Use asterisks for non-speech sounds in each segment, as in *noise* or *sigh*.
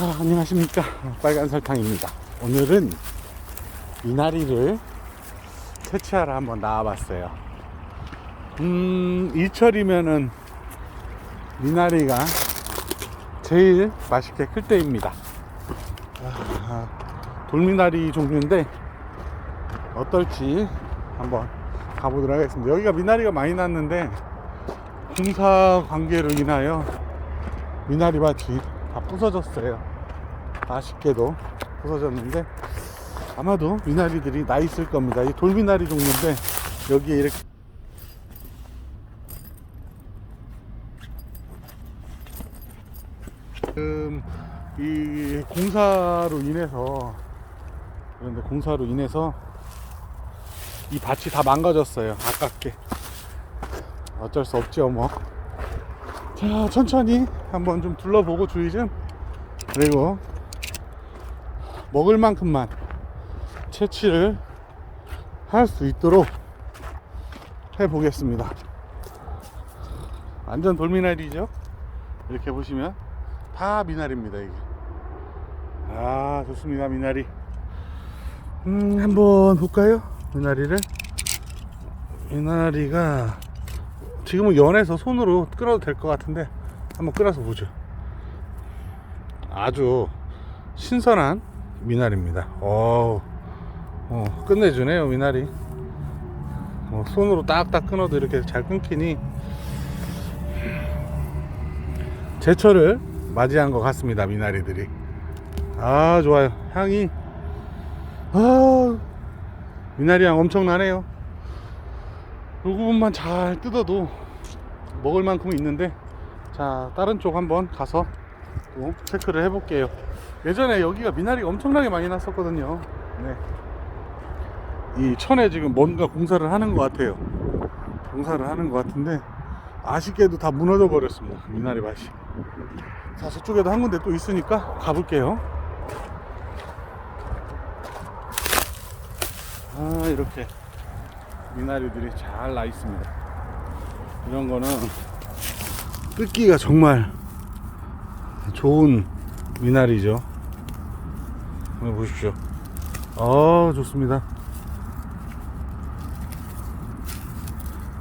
아, 안녕하십니까. 빨간 설탕입니다. 오늘은 미나리를 채취하러 한번 나와봤어요. 음 이철이면은 미나리가 제일 맛있게 클 때입니다. 아, 돌미나리 종류인데 어떨지 한번 가보도록 하겠습니다. 여기가 미나리가 많이 났는데 공사 관계로 인하여 미나리 밭이 다 부서졌어요. 아쉽게도 부서졌는데 아마도 미나리들이 나 있을 겁니다. 이 돌미나리 종류인데 여기에 이렇게 지금 이 공사로 인해서 그런데 공사로 인해서 이 밭이 다 망가졌어요. 아깝게 어쩔 수 없죠 뭐. 자 천천히 한번 좀 둘러보고 주의 좀 그리고 먹을 만큼만 채취를 할 수 있도록 해 보겠습니다. 완전 돌미나리죠? 이렇게 보시면 다 미나리입니다 이게. 아 좋습니다 미나리. 음 한번 볼까요? 미나리를? 미나리가 지금은 연해서 손으로 끌어도 될 것 같은데 한번 끌어서 보죠. 아주 신선한 미나리입니다. 어, 어 끝내주네요 미나리. 어, 손으로 딱딱 끊어도 이렇게 잘 끊기니 제철을 맞이한 것 같습니다 미나리들이. 아 좋아요 향이 아 미나리 향 엄청나네요. 이 부분만 잘 뜯어도 먹을 만큼은 있는데 자 다른 쪽 한번 가서 또 체크를 해 볼게요 예전에 여기가 미나리가 엄청나게 많이 났었거든요 네. 이 천에 지금 뭔가 공사를 하는 것 같아요 공사를 하는 것 같은데 아쉽게도 다 무너져 버렸습니다 미나리 밭이 자 저쪽에도 한 군데 또 있으니까 가볼게요 아 이렇게 미나리들이 잘 나 있습니다. 이런 거는 뜯기가 정말 좋은 미나리죠. 보십시오. 아, 좋습니다.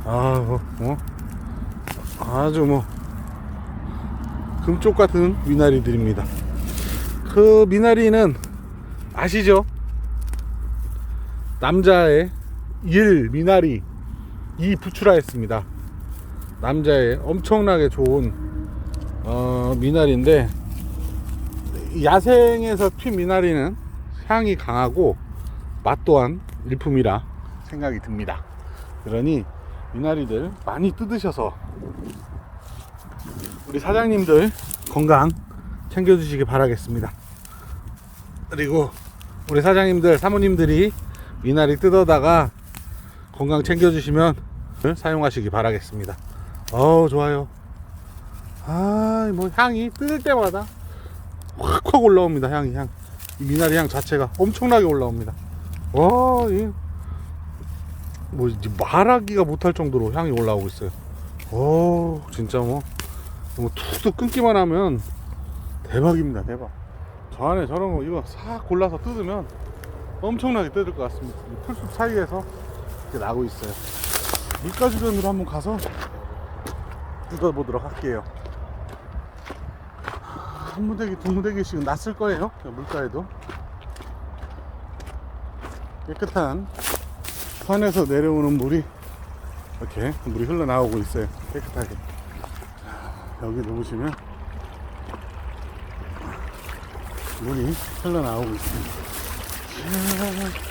아, 뭐, 뭐, 아주 뭐, 금쪽 같은 미나리들입니다. 그 미나리는 아시죠? 남자의 일 미나리 이 부추라했습니다. 남자의 엄청나게 좋은 어, 미나리인데 야생에서 핀 미나리는 향이 강하고 맛 또한 일품이라 생각이 듭니다. 그러니 미나리들 많이 뜯으셔서 우리 사장님들 건강 챙겨주시기 바라겠습니다. 그리고 우리 사장님들 사모님들이 미나리 뜯어다가 건강 챙겨주시면 사용하시기 바라겠습니다. 어우 좋아요. 아, 뭐 향이 뜯을 때마다 확 확 올라옵니다. 향이 향. 이 미나리 향 자체가 엄청나게 올라옵니다. 와, 이, 뭐 말하기가 못할 정도로 향이 올라오고 있어요. 오, 진짜 뭐, 뭐 툭툭 끊기만 하면 대박입니다. 대박. 저 안에 저런 거 이거 싹 골라서 뜯으면 엄청나게 뜯을 것 같습니다. 이 풀숲 사이에서 이렇게 나고 있어요. 물가 주변으로 한번 가서 뜯어보도록 할게요. 한 무대기, 두 무대기씩은 났을 거예요. 물가에도. 깨끗한 산에서 내려오는 물이 이렇게 물이 흘러나오고 있어요. 깨끗하게. 여기도 보시면 물이 흘러나오고 있습니다.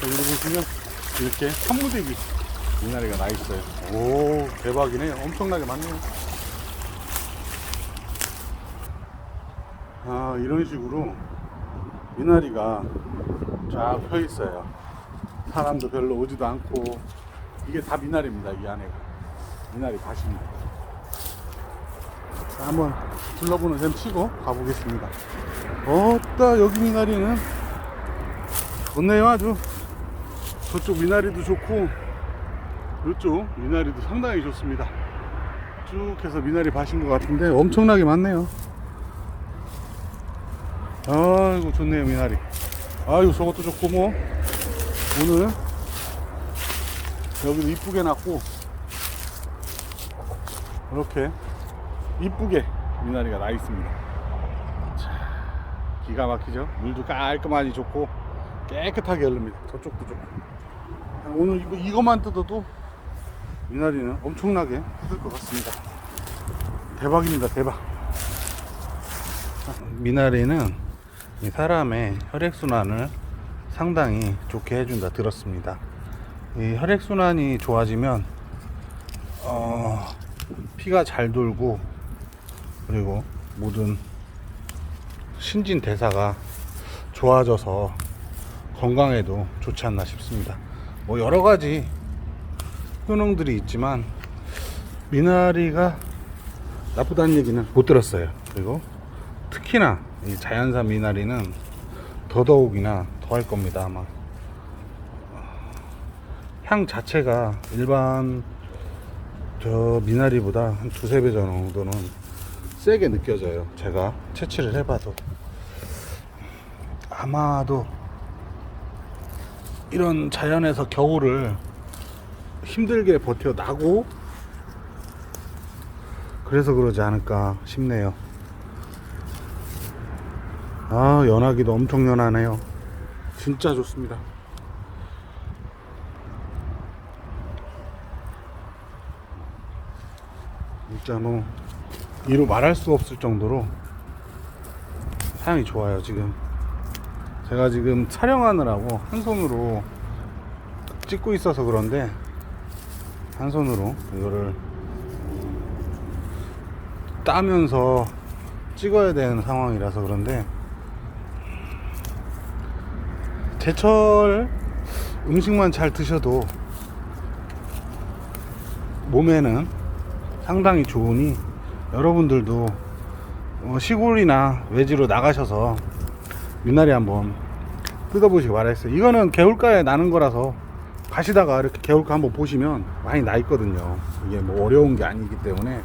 여기도 보시면 이렇게 한 무대기 미나리가 나 있어요. 오 대박이네. 엄청나게 많네요. 아 이런 식으로 미나리가 쫙 펴 있어요. 사람도 별로 오지도 않고 이게 다 미나리입니다. 이 안에가 미나리 밭입니다. 자, 한번 둘러보는 셈 치고 가보겠습니다. 어따 여기 미나리는 좋네요 아주. 저쪽 미나리도 좋고 이쪽 미나리도 상당히 좋습니다 쭉 해서 미나리 밭인 것 같은데 엄청나게 많네요 아이고 좋네요 미나리. 아이고 저것도 좋고 뭐. 오늘 여기도 이쁘게 났고 이렇게 이쁘게 미나리가 나 있습니다. 자, 기가 막히죠? 물도 깔끔하니 좋고 깨끗하게 흐릅니다. 저쪽도 좋고 오늘 이거, 이거만 뜯어도 미나리는 엄청나게 뜯을 것 같습니다. 대박입니다 대박. 미나리는 이 사람의 혈액순환을 상당히 좋게 해준다 들었습니다. 이 혈액순환이 좋아지면 어, 피가 잘 돌고 그리고 모든 신진 대사가 좋아져서 건강에도 좋지 않나 싶습니다. 뭐 여러 가지 효능들이 있지만 미나리가 나쁘다는 얘기는 못 들었어요. 그리고 특히나 이 자연산 미나리는 더더욱이나 더할 겁니다 아마. 향 자체가 일반 저 미나리보다 한 두세 배 정도는 세게 느껴져요 제가 채취를 해봐도. 아마도 이런 자연에서 겨울을 힘들게 버텨나고 그래서 그러지 않을까 싶네요 아 연하기도 엄청 연하네요. 진짜 좋습니다. 진짜 뭐 이로 말할 수 없을 정도로 향이 좋아요 지금. 제가 지금 촬영하느라고 한 손으로 찍고 있어서 그런데 한 손으로 이거를 따면서 찍어야 되는 상황이라서 그런데 제철 음식만 잘 드셔도 몸에는 상당히 좋으니 여러분들도 어, 시골이나 외지로 나가셔서 미나리 한번 뜯어보시기 바라겠어요. 이거는 개울가에 나는 거라서 가시다가 이렇게 개울가 한번 보시면 많이 나 있거든요. 이게 뭐 어려운 게 아니기 때문에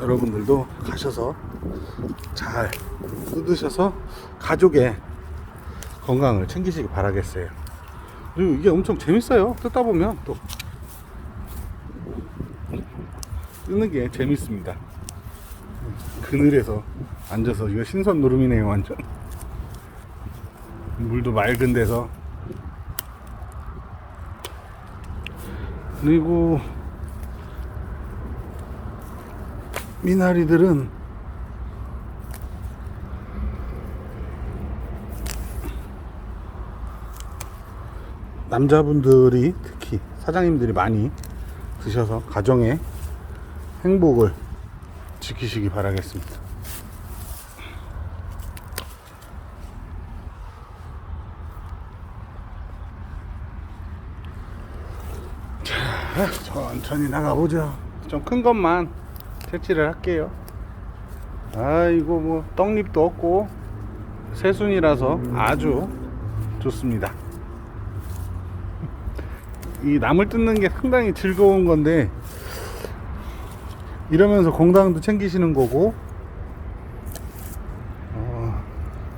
여러분들도 가셔서 잘 뜯으셔서 가족의 건강을 챙기시기 바라겠어요. 그리고 이게 엄청 재밌어요. 뜯다 보면 또 뜯는 게 재밌습니다. 그늘에서 앉아서 이거 신선 노름이네요, 완전. 물도 맑은 데서 그리고 미나리들은 남자분들이 특히 사장님들이 많이 드셔서 가정의 행복을 지키시기 바라겠습니다. 자, 천천히 나가보죠. 좀큰 것만 채취를 할게요. 아이고 뭐 떡잎도 없고 새순이라서 아주 좋습니다. 이 나물 뜯는 게 상당히 즐거운 건데 이러면서 건강도 챙기시는 거고 어,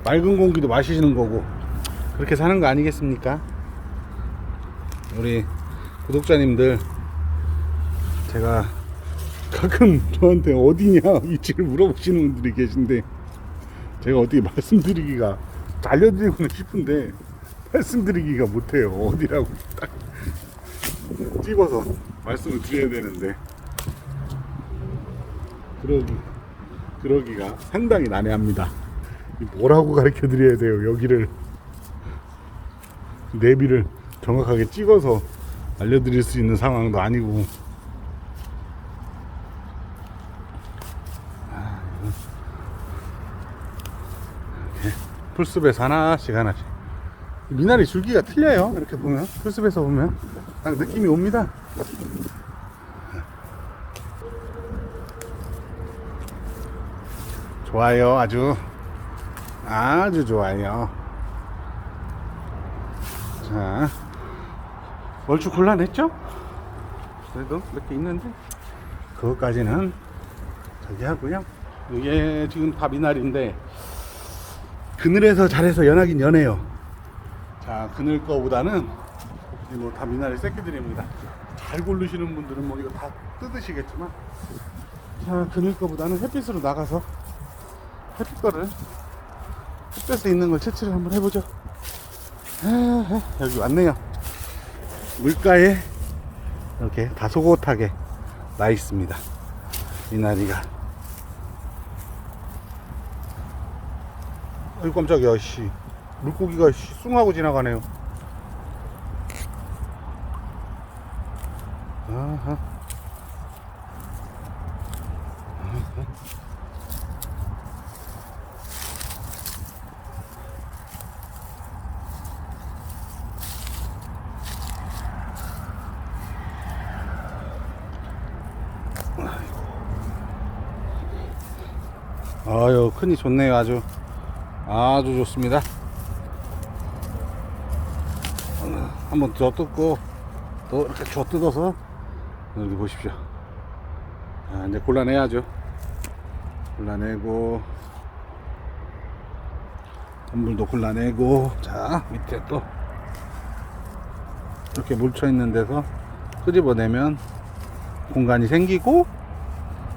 맑은 공기도 마시는 거고 그렇게 사는 거 아니겠습니까? 우리 구독자님들 제가 가끔 *laughs* 저한테 어디냐 *laughs* 위치를 물어보시는 분들이 계신데 제가 어떻게 말씀드리기가 알려드리고는 싶은데 말씀드리기가 못해요 어디라고 딱 집어서 말씀을 드려야 되는데 그러기 그러기가 상당히 난해합니다. 이 뭐라고 가르쳐 드려야 돼요 여기를. 내비를 정확하게 찍어서 알려드릴 수 있는 상황도 아니고. 풀숲에서 하나씩 하나씩. 미나리 줄기가 틀려요 이렇게 보면. 풀숲에서 보면 딱 느낌이 옵니다. 좋아요 아주. 아주 좋아요. 자 얼추 곤란했죠? 그래도 몇 개 있는데? 그것까지는 저기 하고요. 이게 지금 다 미나리인데 그늘에서 잘해서 연하긴 연해요. 자 그늘 거보다는 뭐다 미나리 새끼들입니다. 잘 고르시는 분들은 뭐 이거 다 뜯으시겠지만 자 그늘 거보다는 햇빛으로 나가서 햇빛 거를 햇볕에 있는 걸 채취를 한번 해보죠. 아, 여기 왔네요. 물가에 이렇게 다소곳하게 나 있습니다. 미나리가. 아이 깜짝이야, 씨. 물고기가 씨, 숭하고 지나가네요. 아하. 아유, 큰이 좋네요, 아주. 아주 좋습니다. 한번 더 뜯고, 또 이렇게 줘 뜯어서, 여기 보십시오. 자, 이제 골라내야죠. 골라내고, 건물도 골라내고, 자, 밑에 또, 이렇게 묻혀있는 데서 끄집어내면 공간이 생기고,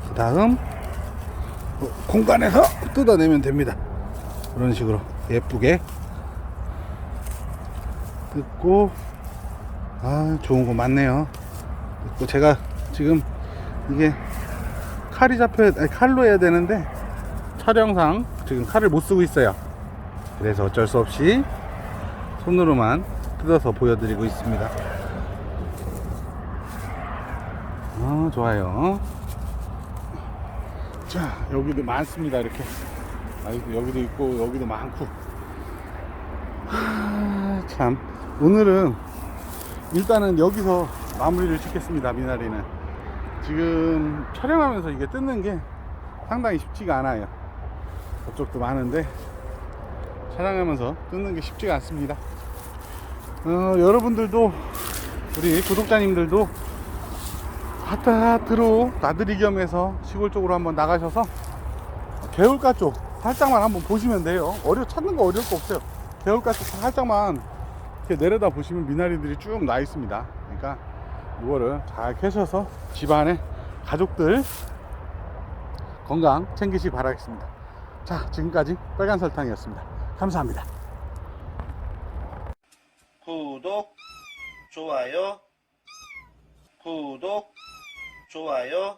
그 다음, 어, 공간에서 뜯어내면 됩니다. 그런 식으로 예쁘게 뜯고 아 좋은 거 많네요. 뜯고 제가 지금 이게 칼이 잡혀 아니, 칼로 해야 되는데 촬영상 지금 칼을 못 쓰고 있어요. 그래서 어쩔 수 없이 손으로만 뜯어서 보여드리고 있습니다. 아 좋아요. 자 여기도 많습니다 이렇게 아, 여기도 있고 여기도 많고 하, 참 오늘은 일단은 여기서 마무리를 짓겠습니다 미나리는 지금 촬영하면서 이게 뜯는 게 상당히 쉽지가 않아요 저쪽도 많은데 촬영하면서 뜯는 게 쉽지가 않습니다 어, 여러분들도 우리 구독자님들도 핫핫으로 나들이 겸해서 시골 쪽으로 한번 나가셔서 개울가 쪽 살짝만 한번 보시면 돼요. 어려 찾는 거 어려울 거 없어요. 개울가 쪽 살짝만 이렇게 내려다 보시면 미나리들이 쭉 나 있습니다. 그러니까 이거를 잘 캐셔서 집안에 가족들 건강 챙기시기 바라겠습니다. 자, 지금까지 빨간 설탕이었습니다. 감사합니다. 구독, 좋아요, 구독, 좋아요.